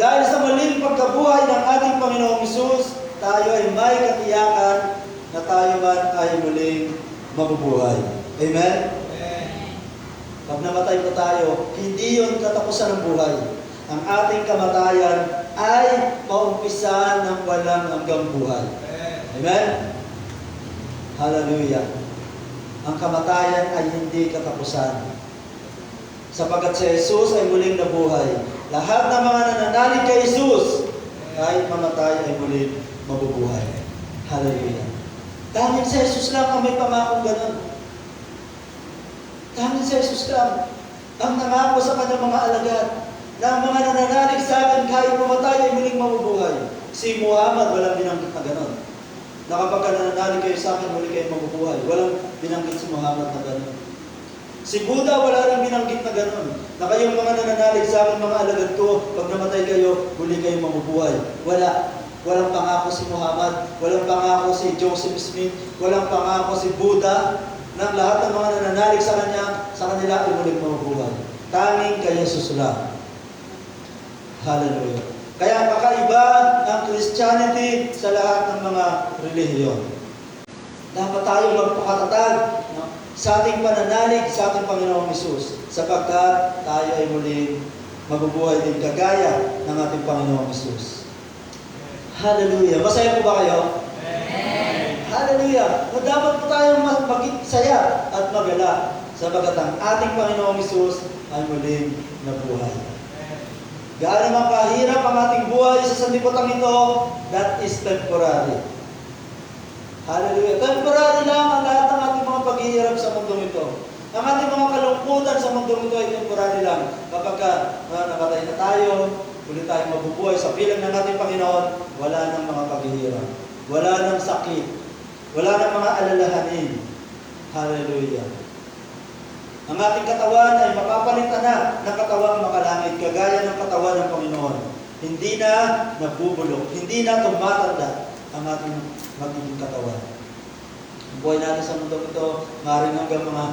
Dahil sa muling pagkabuhay ng ating Panginoong Isus, tayo ay may katiyakan na tayo man ay muling mabubuhay. Amen? Pag namatay po tayo, hindi yun katapusan ng buhay. Ang ating kamatayan ay maumpisan ng walang hanggang buhay. Amen? Hallelujah. Ang kamatayan ay hindi katapusan. Sapagat si Jesus ay muling nabuhay. Lahat ng mga nananalig kay Jesus, kahit mamatay ay muling mabubuhay. Hallelujah. Dahil si Jesus lang ang may pangakong ganun. Dahil si Jesus lang ang nangako sa kanyang mga alagad na ang mga nananalig sa akin kahit mamatay ay muling mabubuhay. Si Muhammad walang binanggit na ganun. Na kapag ka nananalig kayo sa akin, muli kayo mabubuhay. Walang binanggit si Muhammad na ganun. Si Buddha wala rin binanggit na ganun. Na kayong mga nananalig sa akin, mga alagad ko, pag namatay kayo, muli kayo mabubuhay. Wala. Walang pangako si Muhammad, walang pangako si Joseph Smith, walang pangako si Buddha, ng lahat ng mga nananalig sa kanya, sa kanila ay muling mabubuhay. Tanging kay Jesus lang. Hallelujah. Kaya kakaiba ang Christianity sa lahat ng mga relihiyon. Dapat tayo magpakatatag? Sa ating pananalig sa ating Panginoong Isus sapagkat tayo ay muling mabubuhay din kagaya ng ating Panginoong Isus. Hallelujah. Masaya po ba kayo? Hallelujah. O dapat po tayong mag- maging saya at magala sabagat ang ating Panginoong Isus ay muling nabuhay. Gaano man kahirap ang ating buhay sa sandipotang ito, that is temporary. Hallelujah. Temporary lang ang lahat ng ating mga paghihirap sa mundong ito. Ang ating mga kalungkutan sa mundong ito ay temporary lang. Kapag ka, ah, namatay na tayo, ulit tayong mabubuhay sa pilang ng ating Panginoon, wala nang mga paghihirap. Wala nang sakit. Wala nang mga alalahanin. Hallelujah. Ang ating katawan ay mapapalitan na ng katawang makalangit, kagaya ng katawan ng Panginoon. Hindi na nabubulok, hindi na tumatanda ang ating magiging katawan. Buhay natin sa mundo ito, maaaring hanggang mga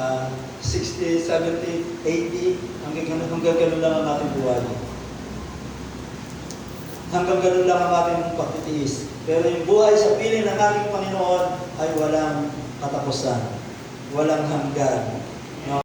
ah, 60, 70, 80, hanggang ganun, hanggang ganun lang ang ating buhay. Hanggang ganun lang ang ating pagtitiis. Pero yung buhay sa piling ng ating Panginoon ay walang katapusan, walang hanggan.